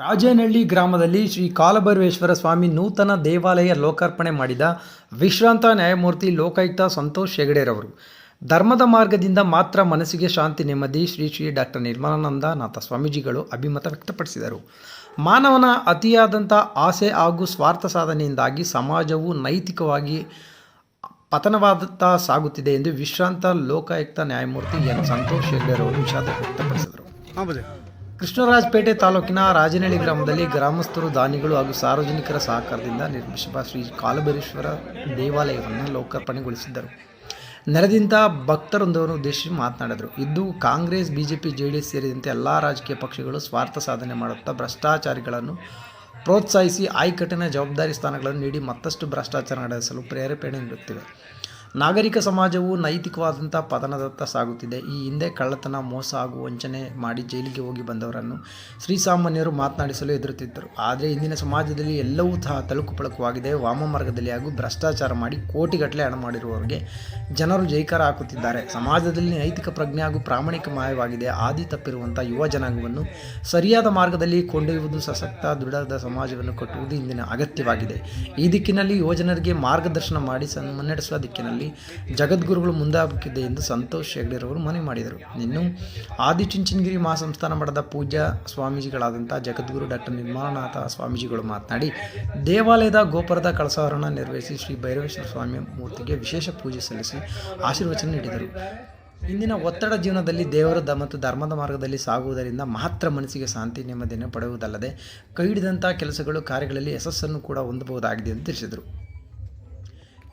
ರಾಜೇನಹಳ್ಳಿ ಗ್ರಾಮದಲ್ಲಿ ಶ್ರೀ ಕಾಲಭೈರವೇಶ್ವರ ಸ್ವಾಮಿ ನೂತನ ದೇವಾಲಯ ಲೋಕಾರ್ಪಣೆ ಮಾಡಿದ ವಿಶ್ರಾಂತ ನ್ಯಾಯಮೂರ್ತಿ ಲೋಕಾಯುಕ್ತ ಸಂತೋಷ್ ಹೆಗಡೆರವರು. ಧರ್ಮದ ಮಾರ್ಗದಿಂದ ಮಾತ್ರ ಮನಸ್ಸಿಗೆ ಶಾಂತಿ ನೆಮ್ಮದಿ ಶ್ರೀ ಶ್ರೀ ಡಾಕ್ಟರ್ ನಿರ್ಮಲಾನಂದನಾಥ ಸ್ವಾಮೀಜಿಗಳು ಅಭಿಮತ ವ್ಯಕ್ತಪಡಿಸಿದರು. ಮಾನವನ ಅತಿಯಾದಂಥ ಆಸೆ ಹಾಗೂ ಸ್ವಾರ್ಥ ಸಾಧನೆಯಿಂದಾಗಿ ಸಮಾಜವು ನೈತಿಕವಾಗಿ ಪತನವಾಗುತ್ತಾ ಸಾಗುತ್ತಿದೆ ಎಂದು ವಿಶ್ರಾಂತ ಲೋಕಾಯುಕ್ತ ನ್ಯಾಯಮೂರ್ತಿ ಎನ್ ಸಂತೋಷ್ ಹೆಗಡೆರವರು ವಿಷಾದ ವ್ಯಕ್ತಪಡಿಸಿದರು. ಕೃಷ್ಣರಾಜಪೇಟೆ ತಾಲೂಕಿನ ರಾಜನಹಳ್ಳಿ ಗ್ರಾಮದಲ್ಲಿ ಗ್ರಾಮಸ್ಥರು, ದಾನಿಗಳು ಹಾಗೂ ಸಾರ್ವಜನಿಕರ ಸಹಕಾರದಿಂದ ನಿರ್ಮಿಸಿದ ಶ್ರೀ ಕಾಲಭೈರೇಶ್ವರ ದೇವಾಲಯವನ್ನು ಲೋಕಾರ್ಪಣೆಗೊಳಿಸಿದ್ದರು. ನೆರೆದಿಂದ ಭಕ್ತರೊಂದವರು ಉದ್ದೇಶಿಸಿ ಮಾತನಾಡಿದರು. ಇದು Congress, BJP J D S ಸೇರಿದಂತೆ ಎಲ್ಲ ರಾಜಕೀಯ ಪಕ್ಷಗಳು ಸ್ವಾರ್ಥ ಸಾಧನೆ ಮಾಡುತ್ತಾ ಭ್ರಷ್ಟಾಚಾರಿಗಳನ್ನು ಪ್ರೋತ್ಸಾಹಿಸಿ, ಆಯ್ಕಟ್ಟಿನ ಜವಾಬ್ದಾರಿ ಸ್ಥಾನಗಳನ್ನು ನೀಡಿ ಮತ್ತಷ್ಟು ಭ್ರಷ್ಟಾಚಾರ ನಡೆಸಲು ಪ್ರೇರೇಪಣೆ ನೀಡುತ್ತಿವೆ. ನಾಗರಿಕ ಸಮಾಜವು ನೈತಿಕವಾದಂಥ ಪತನದತ್ತ ಸಾಗುತ್ತಿದೆ. ಈ ಹಿಂದೆ ಕಳ್ಳತನ, ಮೋಸ ಹಾಗೂ ವಂಚನೆ ಮಾಡಿ ಜೈಲಿಗೆ ಹೋಗಿ ಬಂದವರನ್ನು ಶ್ರೀಸಾಮಾನ್ಯರು ಮಾತನಾಡಿಸಲು ಎದುರುತ್ತಿದ್ದರು ಆದರೆ ಇಂದಿನ ಸಮಾಜದಲ್ಲಿ ಎಲ್ಲವೂ ಸಹ ತಳುಕು ಪಳುಕುವಾಗಿದೆ. ವಾಮ ಮಾರ್ಗದಲ್ಲಿ ಹಾಗೂ ಭ್ರಷ್ಟಾಚಾರ ಮಾಡಿ ಕೋಟಿಗಟ್ಟಲೆ ಹಣ ಮಾಡಿರುವವರಿಗೆ ಜನರು ಜೈಕಾರ ಹಾಕುತ್ತಿದ್ದಾರೆ. ಸಮಾಜದಲ್ಲಿ ನೈತಿಕ ಪ್ರಜ್ಞೆ ಹಾಗೂ ಪ್ರಾಮಾಣಿಕ ಮಾಯವಾಗಿದೆ. ಆದಿ ತಪ್ಪಿರುವಂಥ ಯುವ ಜನಾಂಗವನ್ನು ಸರಿಯಾದ ಮಾರ್ಗದಲ್ಲಿ ಕೊಂಡೊಯ್ಯುವುದು ಸಶಕ್ತ, ದೃಢದ ಸಮಾಜವನ್ನು ಕಟ್ಟುವುದು ಇಂದಿನ ಅಗತ್ಯವಾಗಿದೆ. ಈ ದಿಕ್ಕಿನಲ್ಲಿ ಯುವಜನರಿಗೆ ಮಾರ್ಗದರ್ಶನ ಮಾಡಿ ಸನ್ ಮುನ್ನಡೆಸುವ ದಿಕ್ಕಿನಲ್ಲಿ. ಜಗದ್ಗುರುಗಳು ಮುಂದಾಗಬೇಕಿದೆ ಎಂದು ಸಂತೋಷ್ ಹೆಗ್ಡೆರವರು ಮನವಿ ಮಾಡಿದರು. ಇನ್ನು ಆದಿಚುಂಚನಗಿರಿ ಮಹಾಸಂಸ್ಥಾನ ಮಠದ ಪೂಜಾ ಸ್ವಾಮೀಜಿಗಳಾದಂಥ ಜಗದ್ಗುರು ಡಾಕ್ಟರ್ ನಿರ್ಮಲನಾಥ ಸ್ವಾಮೀಜಿಗಳು ಮಾತನಾಡಿ, ದೇವಾಲಯದ ಗೋಪುರದ ಕಳಸಾವರಣ ನೆರವೇರಿಸಿ ಶ್ರೀ ಭೈರವೇಶ್ವರ ಸ್ವಾಮಿ ಮೂರ್ತಿಗೆ ವಿಶೇಷ ಪೂಜೆ ಸಲ್ಲಿಸಿ ಆಶೀರ್ವಚನ ನೀಡಿದರು. ಇಂದಿನ ಒತ್ತಡ ಜೀವನದಲ್ಲಿ ದೇವರ ದ ಮತ್ತು ಧರ್ಮದ ಮಾರ್ಗದಲ್ಲಿ ಸಾಗುವುದರಿಂದ ಮಾತ್ರ ಮನಸ್ಸಿಗೆ ಶಾಂತಿ ನೆಮ್ಮದಿಯನ್ನು ಪಡೆಯುವುದಲ್ಲದೆ ಕೈ ಹಿಡಿದಂಥ ಕೆಲಸಗಳು ಕಾರ್ಯಗಳಲ್ಲಿ ಯಶಸ್ಸನ್ನು ಕೂಡ ಹೊಂದಬಹುದಾಗಿದೆ ಎಂದು ತಿಳಿಸಿದರು.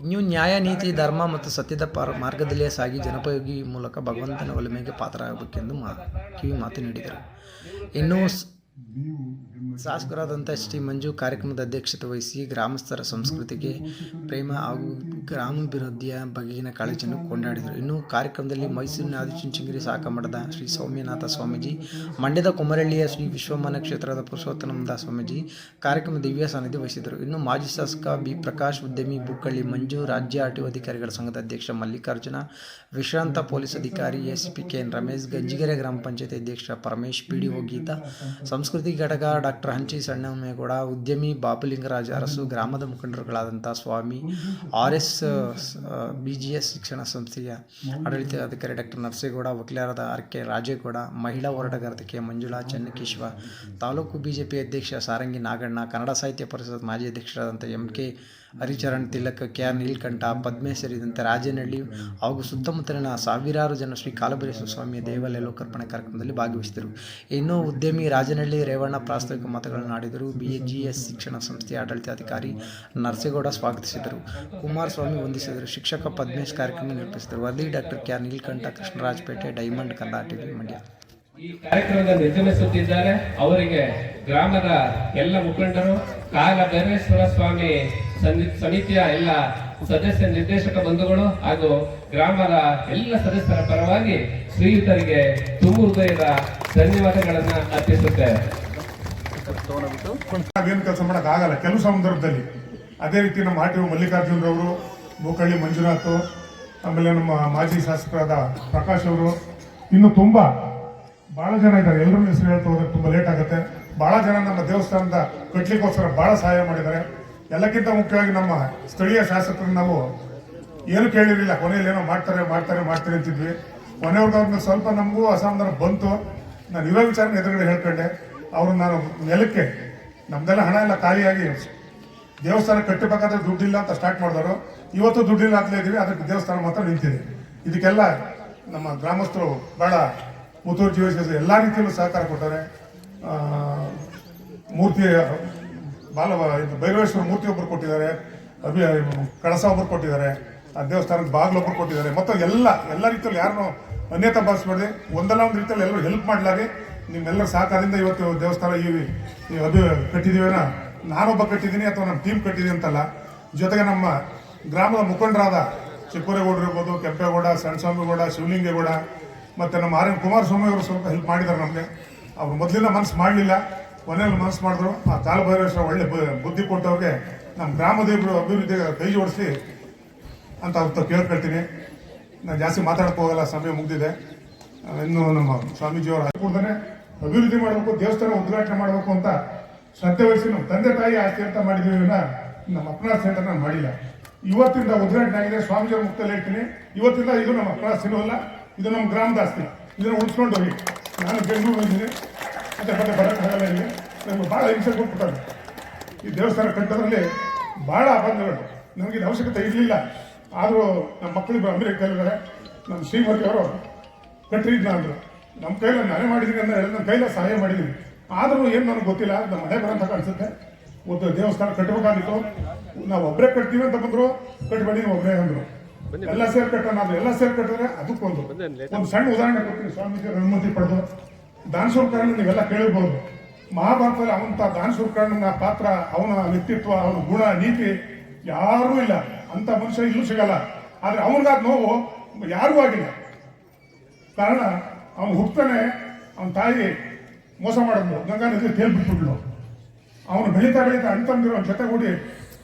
ಇನ್ನು ನ್ಯಾಯ ನೀತಿ ಧರ್ಮ ಮತ್ತು ಸತ್ಯದ ಪಾರ್ ಮಾರ್ಗದಲ್ಲಿಯೇ ಸಾಗಿ ಜನಪಯೋಗಿ ಮೂಲಕ ಭಗವಂತನ ಒಲಿಮೆಗೆ ಪಾತ್ರರಾಗಬೇಕೆಂದು ಮಾ ಕಿವಿ ಮಾತು ನೀಡಿದರು. ಇನ್ನು ಶಾಸಕರಾದಂಥ ಶ್ರೀ ಮಂಜು ಕಾರ್ಯಕ್ರಮದ ಅಧ್ಯಕ್ಷತೆ ವಹಿಸಿ ಗ್ರಾಮಸ್ಥರ ಸಂಸ್ಕೃತಿಗೆ ಪ್ರೇಮ ಹಾಗೂ ಗ್ರಾಮಾಭಿವೃದ್ಧಿಯ ಬಗೆಗಿನ ಕಾಳಜಿಯನ್ನು ಕೊಂಡಾಡಿದರು. ಇನ್ನು ಕಾರ್ಯಕ್ರಮದಲ್ಲಿ ಮೈಸೂರಿನ ಆದಿಚುಂಚನಗಿರಿ ಸಾಕ ಮಠದ ಶ್ರೀ ಸೌಮ್ಯನಾಥ ಸ್ವಾಮೀಜಿ, ಮಂಡ್ಯದ ಕುಮರಳ್ಳಿಯ ಶ್ರೀ ವಿಶ್ವಮಾನ ಕ್ಷೇತ್ರದ ಪುರುಷೋತ್ತಮದ ಸ್ವಾಮೀಜಿ ಕಾರ್ಯಕ್ರಮ ದಿವ್ಯ ಸಾನ್ನಿಧ್ಯ ವಹಿಸಿದರು. ಇನ್ನು ಮಾಜಿ ಶಾಸಕ ಬಿ ಪ್ರಕಾಶ್ ಉದ್ಯಮಿ ಬುಕ್ಕಳ್ಳಿ ಮಂಜು, ರಾಜ್ಯ ಆರ್ ಟಿ ಅಧಿಕಾರಿಗಳ ಸಂಘದ ಅಧ್ಯಕ್ಷ ಮಲ್ಲಿಕಾರ್ಜುನ, ವಿಶ್ರಾಂತ ಪೊಲೀಸ್ ಅಧಿಕಾರಿ S P K N Ramesh, Ganjigere ಗ್ರಾಮ ಪಂಚಾಯತಿ ಅಧ್ಯಕ್ಷ ಪರಮೇಶ್ ಪಿಡಿಒ ಗೀತಾ ಸಂಸ್ಕೃತಿ ಘಟಕ ಡಾಕ್ಟರ್ ಹಂಚಿ ಸಣ್ಣಮ್ಮೇಗೌಡ, ಉದ್ಯಮಿ ಬಾಪುಲಿಂಗರಾಜ ಅರಸು, ಗ್ರಾಮದ ಮುಖಂಡರುಗಳಾದಂಥ Swamy, R S B G S ಶಿಕ್ಷಣ ಸಂಸ್ಥೆಯ ಆಡಳಿತಾಧಿಕಾರಿ ಡಾಕ್ಟರ್ ನರಸೇಗೌಡ, ವಕೀಲರಾದ ಆರ್ ಕೆ ರಾಜೇಗೌಡ, ಮಹಿಳಾ ಹೋರಾಟಗಾರದ ಕೆ ಮಂಜುಳಾ, ಚೆನ್ನಕೇಶವ, ತಾಲೂಕು ಬಿಜೆಪಿ ಅಧ್ಯಕ್ಷ ಸಾರಂಗಿ ನಾಗಣ್ಣ, ಕನ್ನಡ ಸಾಹಿತ್ಯ ಪರಿಷತ್ ಮಾಜಿ ಅಧ್ಯಕ್ಷರಾದಂಥ M K Haricharan Tilak, K R Neelkanth Padme ಸೇರಿದಂತೆ ರಾಜನಹಳ್ಳಿ ಹಾಗೂ ಸುತ್ತಮುತ್ತಲಿನ ಸಾವಿರಾರು ಜನ ಶ್ರೀ ಕಾಲಭೈರೇಶ್ವರ ಸ್ವಾಮಿಯ ದೇವಾಲಯ ಲೋಕಾರ್ಪಣೆ ಕಾರ್ಯಕ್ರಮದಲ್ಲಿ ಭಾಗವಹಿಸಿದರು. ಇನ್ನು ಉದ್ಯಮಿ ರಾಜನಹಳ್ಳಿ ರೇವಣ್ಣ ಪ್ರಾಸ್ತಾವಿಕ ಮತಗಳನ್ನು ಆಡಿದರು. ಬಿಎಚ್ಜಿಎಸ್ ಶಿಕ್ಷಣ ಸಂಸ್ಥೆಯ ಆಡಳಿತಾಧಿಕಾರಿ ನರಸೇಗೌಡ ಸ್ವಾಗತಿಸಿದರು. ಕುಮಾರಸ್ವಾಮಿ ವಂದಿಸಿದರು. ಶಿಕ್ಷಕ ಪದ್ಮೇಶ್ ಕಾರ್ಯಕ್ರಮ ನಿರೂಪಿಸಿದರು ವರದಿ doctor K. R Neelakanta Krishnarajapete diamond Kannada Mandya. ಈ ಕಾರ್ಯಕ್ರಮದ ನಿರ್ಗಮಿಸುತ್ತಿದ್ದಾರೆ ಅವರಿಗೆ ಗ್ರಾಮದ ಎಲ್ಲ ಮುಖಂಡರು, ಕಾಲ ಭೈರವೇಶ್ವರ ಸ್ವಾಮಿ ಸಮಿತಿಯ ಎಲ್ಲ ಸದಸ್ಯ ನಿರ್ದೇಶಕ ಬಂಧುಗಳು ಹಾಗೂ ಗ್ರಾಮದ ಎಲ್ಲ ಸದಸ್ಯರ ಪರವಾಗಿ ಶ್ರೀಯುತರಿಗೆ ತುಂಬು ಹೃದಯದ ಧನ್ಯವಾದಗಳನ್ನ ಅರ್ಪಿಸುತ್ತೇವೆ. ಕೆಲಸ ಮಾಡಕ್ ಆಗಲ್ಲ ಕೆಲವು ಸಂದರ್ಭದಲ್ಲಿ ಅದೇ ರೀತಿ ನಮ್ಮ ಆರ್ ಟಿ ಮಲ್ಲಿಕಾರ್ಜುನ್ ಮಲ್ಲಿಕಾರ್ಜುನರವರು ಗೋಕಳ್ಳಿ ಮಂಜುನಾಥ್, ಆಮೇಲೆ ನಮ್ಮ ಮಾಜಿ ಶಾಸಕರಾದ ಪ್ರಕಾಶ್ ಅವರು, ಇನ್ನು ತುಂಬಾ ಬಹಳ ಜನ ಇದ್ದಾರೆ. ಎಲ್ಲರೂ ಹೆಸರು ಹೇಳ್ತಾ ಹೋದ್ರೆ ತುಂಬಾ ಲೇಟ್ ಆಗುತ್ತೆ. ಬಹಳ ಜನ ನಮ್ಮ ದೇವಸ್ಥಾನದ ಕಟ್ಲಿಕ್ಕೋಸ್ಕರ ಬಹಳ ಸಹಾಯ ಮಾಡಿದ್ದಾರೆ. ಎಲ್ಲಕ್ಕಿಂತ ಮುಖ್ಯವಾಗಿ ನಮ್ಮ ಸ್ಥಳೀಯ ಶಾಸಕರು ನಾವು ಏನು ಕೇಳಿರಲಿಲ್ಲ. ಕೊನೆಯಲ್ಲಿ ಏನೋ ಮಾಡ್ತಾರೆ ಮಾಡ್ತಾರೆ ಮಾಡ್ತಾರೆ ಅಂತಿದ್ವಿ. ಕೊನೆಯವ್ರದ್ದು ಸ್ವಲ್ಪ ನಮಗೂ ಅಸಮಾಧಾನ ಬಂತು. ನಾನು ಇರೋ ವಿಚಾರ ಎದುರುಗಡೆ ಹೇಳ್ಕೊಂಡೆ. ಅವರು ನಾನು ನೆಲಕ್ಕೆ, ನಮ್ದೆಲ್ಲ ಹಣ ಎಲ್ಲ ಖಾಲಿಯಾಗಿ ದೇವಸ್ಥಾನ ಕಟ್ಟಬೇಕಾದ್ರೆ ದುಡ್ಡಿಲ್ಲ ಅಂತ ಸ್ಟಾರ್ಟ್ ಮಾಡಿದವರು. ಇವತ್ತು ದುಡ್ಡಿಲ್ಲ ಅಂತಲೇ ಇದ್ದೀವಿ ಅದಕ್ಕೆ ದೇವಸ್ಥಾನ ಮಾತ್ರ ನಿಂತಿದೆ. ಇದಕ್ಕೆಲ್ಲ ನಮ್ಮ ಗ್ರಾಮಸ್ಥರು ಬಹಳ ಮುತುವರ್ಜಿ ವಹಿಸಿ ಎಲ್ಲ ರೀತಿಯಲ್ಲೂ ಸಹಕಾರ ಕೊಟ್ಟಾರೆ ಮೂರ್ತಿ ಬಾಲ ಇದು ಭೈರವೇಶ್ವರ ಮೂರ್ತಿ ಒಬ್ಬರು ಕೊಟ್ಟಿದ್ದಾರೆ, ಅಭಿ, ಕಳಸ ಒಬ್ಬರು ಕೊಟ್ಟಿದ್ದಾರೆ, ಆ ದೇವಸ್ಥಾನದ ಬಾಗಿಲು ಒಬ್ಬರು ಕೊಟ್ಟಿದ್ದಾರೆ. ಮತ್ತು ಎಲ್ಲ ಎಲ್ಲ ರೀತಿಯಲ್ಲಿ ಯಾರನ್ನು ಅನ್ಯತಾ ಭಾವಿಸ್ಬೇಡಿ ಒಂದಲ್ಲ ಒಂದು ರೀತಿಯಲ್ಲಿ ಎಲ್ಲರೂ ಹೆಲ್ಪ್ ಮಾಡಲಾಗಿ ನಿಮ್ಮೆಲ್ಲರ ಸಹಕಾರದಿಂದ ಇವತ್ತು ದೇವಸ್ಥಾನ ಈ ಅಭಿ ಕಟ್ಟಿದ್ದೀವೇನ? ನಾನೊಬ್ಬ ಕಟ್ಟಿದ್ದೀನಿ ಅಥವಾ ನಮ್ಮ ಟೀಮ್ ಕಟ್ಟಿದ್ದೀನಿ ಅಂತಲ್ಲ. ಜೊತೆಗೆ ನಮ್ಮ ಗ್ರಾಮದ ಮುಖಂಡರಾದ ಚಿಕ್ಕೂರೇಗೌಡರು ಇರ್ಬೋದು, ಕೆಂಪೇಗೌಡ, ಸಣ್ಣಸ್ವಾಮಿಗೌಡ, ಶಿವಲಿಂಗೇಗೌಡ, ಮತ್ತು ನಮ್ಮ ಆರ್ ಎನ್ ಕುಮಾರಸ್ವಾಮಿ ಅವರು ಸ್ವಲ್ಪ ಹೆಲ್ಪ್ ಮಾಡಿದ್ದಾರೆ ನಮಗೆ. ಅವರು ಮೊದಲಿಂದ ಮನಸ್ಸು ಮಾಡಲಿಲ್ಲ. ಕೊನೆಯಲ್ಲಿ ಮನಸ್ಸು ಮಾಡಿದ್ರು, ಆ ಕಾಲಭೈರೇಶ್ವರ ಒಳ್ಳೆ ಬುದ್ಧಿ ಕೊಟ್ಟವ್ರಿಗೆ ನಮ್ಮ ಗ್ರಾಮದ ಇಬ್ಬರು ಅಭಿವೃದ್ಧಿಗೆ ಕೈ ಜೋಡಿಸಿ ಅಂತ ಅವ್ರ ಕೇಳ್ಕೊಳ್ತೀನಿ. ನಾನು ಜಾಸ್ತಿ ಮಾತಾಡಕ್ಕೆ ಹೋಗಲ್ಲ ಸಮಯ ಮುಗಿದಿದೆ. ಇನ್ನು ನಮ್ಮ ಸ್ವಾಮೀಜಿಯವರು ಹಾಕಿಕೊಡ್ತಾನೆ ಅಭಿವೃದ್ಧಿ ಮಾಡಬೇಕು, ದೇವಸ್ಥಾನ ಉದ್ಘಾಟನೆ ಮಾಡಬೇಕು ಅಂತ ಶ್ರದ್ಧೆ ವಹಿಸಿ ನಮ್ಮ ತಂದೆ ತಾಯಿ ಆಸ್ತಿ ಅಂತ ಮಾಡಿದ್ದೀವಿ ನಮ್ಮ ಅಪ್ಪನ ಸೆಂಟರ್ ನಾನು ಮಾಡಿಲ್ಲ. ಇವತ್ತಿಂದ ಉದ್ಘಾಟನೆ ಆಗಿದೆ, ಸ್ವಾಮೀಜಿಯವ್ರ ಮುಕ್ತಲ್ಲಿ ಹೇಳ್ತೀನಿ. ಇವತ್ತಿಂದ ಇದು ನಮ್ಮ ಅಪ್ಪನ ಸಿನೋಲ್ಲ ಇದು ನಮ್ಮ ಗ್ರಾಮದ ಆಸ್ತಿ. ಇದನ್ನು ಉಳಿಸ್ಕೊಂಡು ಹೋಗಿ. ನಾನು ಬೆಂಗಳೂರು ಬಂದಿದ್ದೀನಿ. ಮತ್ತೆ ಬಗ್ಗೆ ಬರೋಕ್ಕಾಗಲ್ಲ ಇಲ್ಲಿ ನಮ್ಗೆ ಭಾಳ ಹಿಂಸೆ ಕೊಟ್ಬಿಟ್ಟಾರೆ ಈ ದೇವಸ್ಥಾನ ಕಟ್ಟೋದ್ರಲ್ಲಿ ಭಾಳ ಅಬಂಧಗಳು ನಮಗೆ ಇದು ಅವಶ್ಯಕತೆ ಇರಲಿಲ್ಲ. ಆದರೂ ನಮ್ಮ ಮಕ್ಕಳು ಅಮೆರಿಕಲ್ಲಿದ್ದಾರೆ ನಮ್ಮ ಶ್ರೀಮತಿ ಅವರು ಕಟ್ಟಿದ್ನ ಅಂದರು ನಮ್ಮ ಕೈಲ ನಾನೇ ಮಾಡಿದ್ದೀನಿ ಅಂದರೆ ಹೇಳಿ ನನ್ನ ಕೈಲ ಸಹಾಯ ಮಾಡಿದ್ದೀನಿ. ಆದರೂ ಏನು ನನಗೆ ಗೊತ್ತಿಲ್ಲ ನಮ್ಮ ಮನೆ ಬರಂತ ಕಾಣಿಸುತ್ತೆ. ಒಂದು ದೇವಸ್ಥಾನ ಕಟ್ಟಬೇಕಾಗಿತ್ತು. ನಾವು ಒಬ್ಬರೇ ಕಟ್ತೀವಿ ಅಂತ ಬಂದರು ಕಟ್ಟಬೇಡಿ ನೀವು ಒಬ್ಬರೇ ಅಂದರು. ಎಲ್ಲ ಸೇರಿ ಕಟ್ಟೋಣ ಅದು ಎಲ್ಲ ಸೇರಿ ಕಟ್ಟಿದ್ರೆ ಅದಕ್ಕೊಂದು ಒಂದು ಸಣ್ಣ ಉದಾಹರಣೆ ಕೊಡ್ತೀನಿ. ಸ್ವಾಮೀಜಿ ಅನುಮತಿ ಪಡೆದು. ದಾನಶೂರ್ಕರನ್ನ ನೀವೆಲ್ಲ ಕೇಳಿರ್ಬೋದು ಮಹಾಭಾರತದಲ್ಲಿ ಅವಂತ ದಾನಶೂರ್ಕರನ್ನ ಪಾತ್ರ, ಅವನ ವ್ಯಕ್ತಿತ್ವ, ಅವನ ಗುಣ, ನೀತಿ ಯಾರೂ ಇಲ್ಲ. ಅಂತ ಮನುಷ್ಯ ಇಲ್ಲೂ ಸಿಗಲ್ಲ. ಆದ್ರೆ ಅವನಿಗಾದ ನೋವು ಯಾರಿಗೂ ಆಗಿಲ್ಲ. ಕಾರಣ, ಅವನು ಹುಟ್ಟನೆ ಅವನ ತಾಯಿ ಮೋಸ ಮಾಡಿದ್ಲು. ಗಂಗಾ ನದಿ ತೇಲ್ಬಿಟ್ಬಿಟ್ಲು ಅವನು ಬೆಳೀತಾ ಬೆಳೀತಾ ಜೊತೆ ಜೊತೆಗೂಡಿ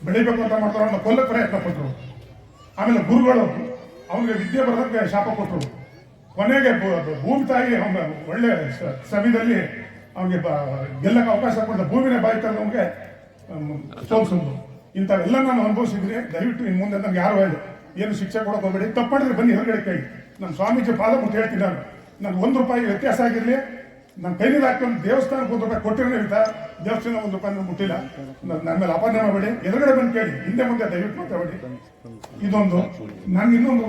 ಬೆಳಿಬೇಕು ಅಂತ ಮಾಡ್ತಾರೆ ಅವನ ಕೊಲ್ಲ ಪ್ರಯತ್ನ ಪಟ್ಟರು ಆಮೇಲೆ ಗುರುಗಳು ಅವನಿಗೆ ವಿದ್ಯೆ ಬರೋದಕ್ಕೆ ಶಾಪ ಕೊಟ್ಟರು ಕೊನೆಗೆ ಭೂಮಿ ತಾಯಿ ಒಳ್ಳೆ ಸಮಯದಲ್ಲಿ ಅವನಿಗೆ ಗೆಲ್ಲಕ್ಕೆ ಅವಕಾಶ ಕೊಡ್ತ ಭೂಮಿನ ಬಾಯಿ ಅವನಿಗೆ ತೋರಿಸೋದು ಇಂಥವೆಲ್ಲ ನಾನು ಅನುಭವಿಸಿದ್ರೆ ದಯವಿಟ್ಟು ಇನ್ನು ಮುಂದೆ ನನಗೆ ಯಾರು ಹೇಳಿ, ಏನು ಶಿಕ್ಷೆ ಕೊಡೋಕೆ ಹೋಗಬೇಡಿ. ತಪ್ಪು ಮಾಡಿದ್ರೆ ಬನ್ನಿ ಹೊರಗಡೆ ಕೈ. ನಮ್ಮ ಸ್ವಾಮೀಜಿ ಪಾದ ಮುಟ್ಟು ಹೇಳ್ತೀನಿ ನಾನು. ನನ್ಗೆ ಒಂದು ರೂಪಾಯಿ ವ್ಯತ್ಯಾಸ ಆಗಿರಲಿ. ನನ್ನ ಕೈನಿಂದ ಹಾಕೊಂಡು ದೇವಸ್ಥಾನಕ್ಕೆ ಒಂದು ರೂಪಾಯಿ ಕೊಟ್ಟಿರೋ ಇರ್ತಾ ದೇವಸ್ಥಾನ ಒಂದು ರೂಪಾಯಿ ನಾನು ಮುಟ್ಟಿಲ್ಲ. ನನ್ನ ನನ್ನ ಮೇಲೆ ಅಪಾಯ ಮಾಡಬೇಡಿ. ಎದುರುಗಡೆ ಬಂದು ಕೇಳಿ. ಹಿಂದೆ ಮುಂದೆ ದಯವಿಟ್ಟು ಮಾತಾಡಬೇಡಿ ಇದೊಂದು. ನಾನು ಇನ್ನೊಂದು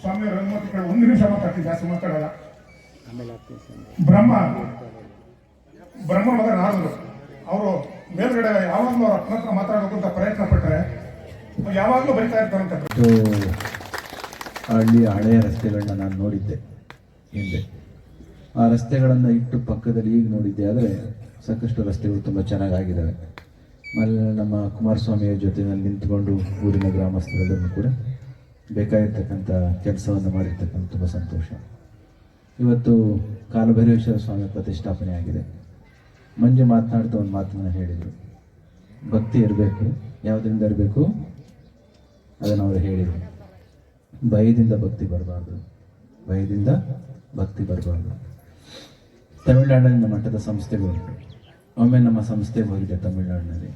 ಸ್ವಾಮಿಯವರ ಅನುಮತಿ ಕೇಳಿ ಒಂದು ನಿಮಿಷ ಮಾತಾಡ್ತೀನಿ ಜಾಸ್ತಿ ಮಾತಾಡಲ್ಲ. ಬ್ರಹ್ಮ ಬ್ರಹ್ಮ ಮಗ ನಾರದರು. ಅವರು ಮೇಲ್ಗಡೆ ಯಾವಾಗಲೂ ಅವ್ರ ಅಪ್ಪನ ಹತ್ರ ಮಾತಾಡಬೇಕು ಅಂತ ಪ್ರಯತ್ನ ಪಟ್ಟರೆ ಯಾವಾಗಲೂ ಬರಿತಾ ಇರ್ತಾರಂತೆ. ಹಳ್ಳಿಯ ಹಳೆಯ ರಸ್ತೆಗಳನ್ನ ನಾನು ನೋಡಿದ್ದೆ ಹಿಂದೆ. ಆ ರಸ್ತೆಗಳನ್ನು ಇಟ್ಟು ಪಕ್ಕದಲ್ಲಿ ಈಗ ನೋಡಿದ್ದೆ ಆದರೆ ಸಾಕಷ್ಟು ರಸ್ತೆಗಳು ತುಂಬ ಚೆನ್ನಾಗಾಗಿದ್ದಾವೆ ಆಮೇಲೆ ನಮ್ಮ ಕುಮಾರಸ್ವಾಮಿಯ ನಾನು ನಿಂತ್ಕೊಂಡು ಊರಿನ ಗ್ರಾಮಸ್ಥರೆಲ್ಲರೂ ಕೂಡ ಬೇಕಾಗಿರ್ತಕ್ಕಂಥ ಕೆಲಸವನ್ನು ಮಾಡಿರ್ತಕ್ಕಂಥ ತುಂಬ ಸಂತೋಷ. ಇವತ್ತು ಕಾಲಭೈರವೇಶ್ವರ ಸ್ವಾಮಿ ಪ್ರತಿಷ್ಠಾಪನೆ ಆಗಿದೆ. ಮಂಜು ಮಾತನಾಡ್ತಾ ಒಂದು ಮಾತನ್ನು ಹೇಳಿದರು. ಭಕ್ತಿ ಇರಬೇಕು, ಯಾವುದರಿಂದ ಇರಬೇಕು? ಅದನ್ನು ಅವರು ಹೇಳಿದರು. ಭಯದಿಂದ ಭಕ್ತಿ ಬರಬಾರ್ದು. ಭಯದಿಂದ ಭಕ್ತಿ ಬರಬಾರ್ದು. ತಮಿಳುನಾಡಿನ ಮಟ್ಟದ ಸಂಸ್ಥೆಗಳುಂಟು ಒಮ್ಮೆ ನಮ್ಮ ಸಂಸ್ಥೆ ಹೋಗಿದೆ ತಮಿಳುನಾಡಿನಲ್ಲಿ.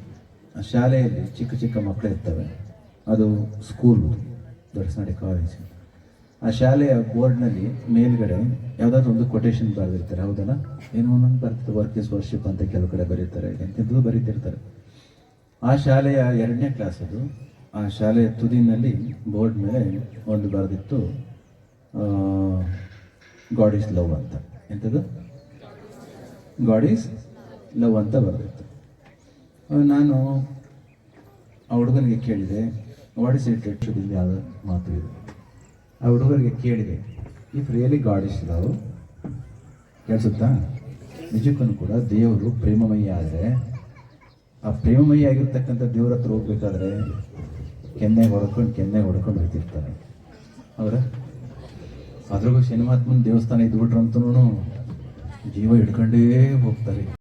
ಆ ಶಾಲೆಯಲ್ಲಿ ಚಿಕ್ಕ ಚಿಕ್ಕ ಮಕ್ಕಳು ಇರ್ತವೆ. ಅದು ಸ್ಕೂಲು ದೊಡ್ಡಸ್ನಾಡಿ ಕಾಲೇಜ್ ಆ ಶಾಲೆಯ ಬೋರ್ಡ್ನಲ್ಲಿ ಮೇಲ್ಗಡೆ ಯಾವುದಾದ್ರು ಒಂದು ಕೊಟೇಶನ್ ಬರೆದಿರ್ತಾರೆ, ಹೌದಲ್ಲ? ಏನೋ ಒಂದೊಂದು ಬರ್ತದೆ ವರ್ಕ್ ಇಸ್ ವರ್ಷಿಪ್ ಅಂತ ಕೆಲವು ಕಡೆ ಬರೀತಾರೆ, ಎಂಥದ್ದು ಬರೀತಿರ್ತಾರೆ. ಆ ಶಾಲೆಯ ಎರಡನೇ ಕ್ಲಾಸ್ ಅದು. ಆ ಶಾಲೆಯ ತುದಿನಲ್ಲಿ ಬೋರ್ಡ್ ಮೇಲೆ ಒಂದು ಬರೆದಿತ್ತು ಗಾಡ್ ಈಸ್ ಲವ್ ಅಂತ. ಎಂಥದ್ದು? ಗಾಡ್ ಈಸ್ ಲವ್ ಅಂತ ಬರೆದಿತ್ತು. ನಾನು ಆ ಹುಡುಗನಿಗೆ ಕೇಳಿದೆ ವಾಟ್ ಇಸ್ ಇಟ್ ಯಾವ ಮಾತು ಇದೆ ಆ ಹುಡುಗರಿಗೆ ಕೇಳಿದೆ if really God is love ಕೇಳಿಸುತ್ತಾ? ನಿಜಕ್ಕೂ ಕೂಡ ದೇವರು ಪ್ರೇಮಮಯ ಆದರೆ, ಆ ಪ್ರೇಮಮಯ ಆಗಿರ್ತಕ್ಕಂಥ ದೇವ್ರ ಹತ್ರ ಹೋಗ್ಬೇಕಾದ್ರೆ ಕೆನ್ನೆ ಹೊಡ್ಕೊಂಡು ಕೆನ್ನೆ ಹೊಡ್ಕೊಂಡು ಹೋಗ್ತಿರ್ತಾರೆ. ಅವರ? ಅದ್ರಾಗೂ ಶನಿಮಾತ್ಮನ ದೇವಸ್ಥಾನ ಇದ್ಬಿಟ್ರಂತೂ ಜೀವ ಹಿಡ್ಕೊಂಡೇ ಹೋಗ್ತಾರೆ.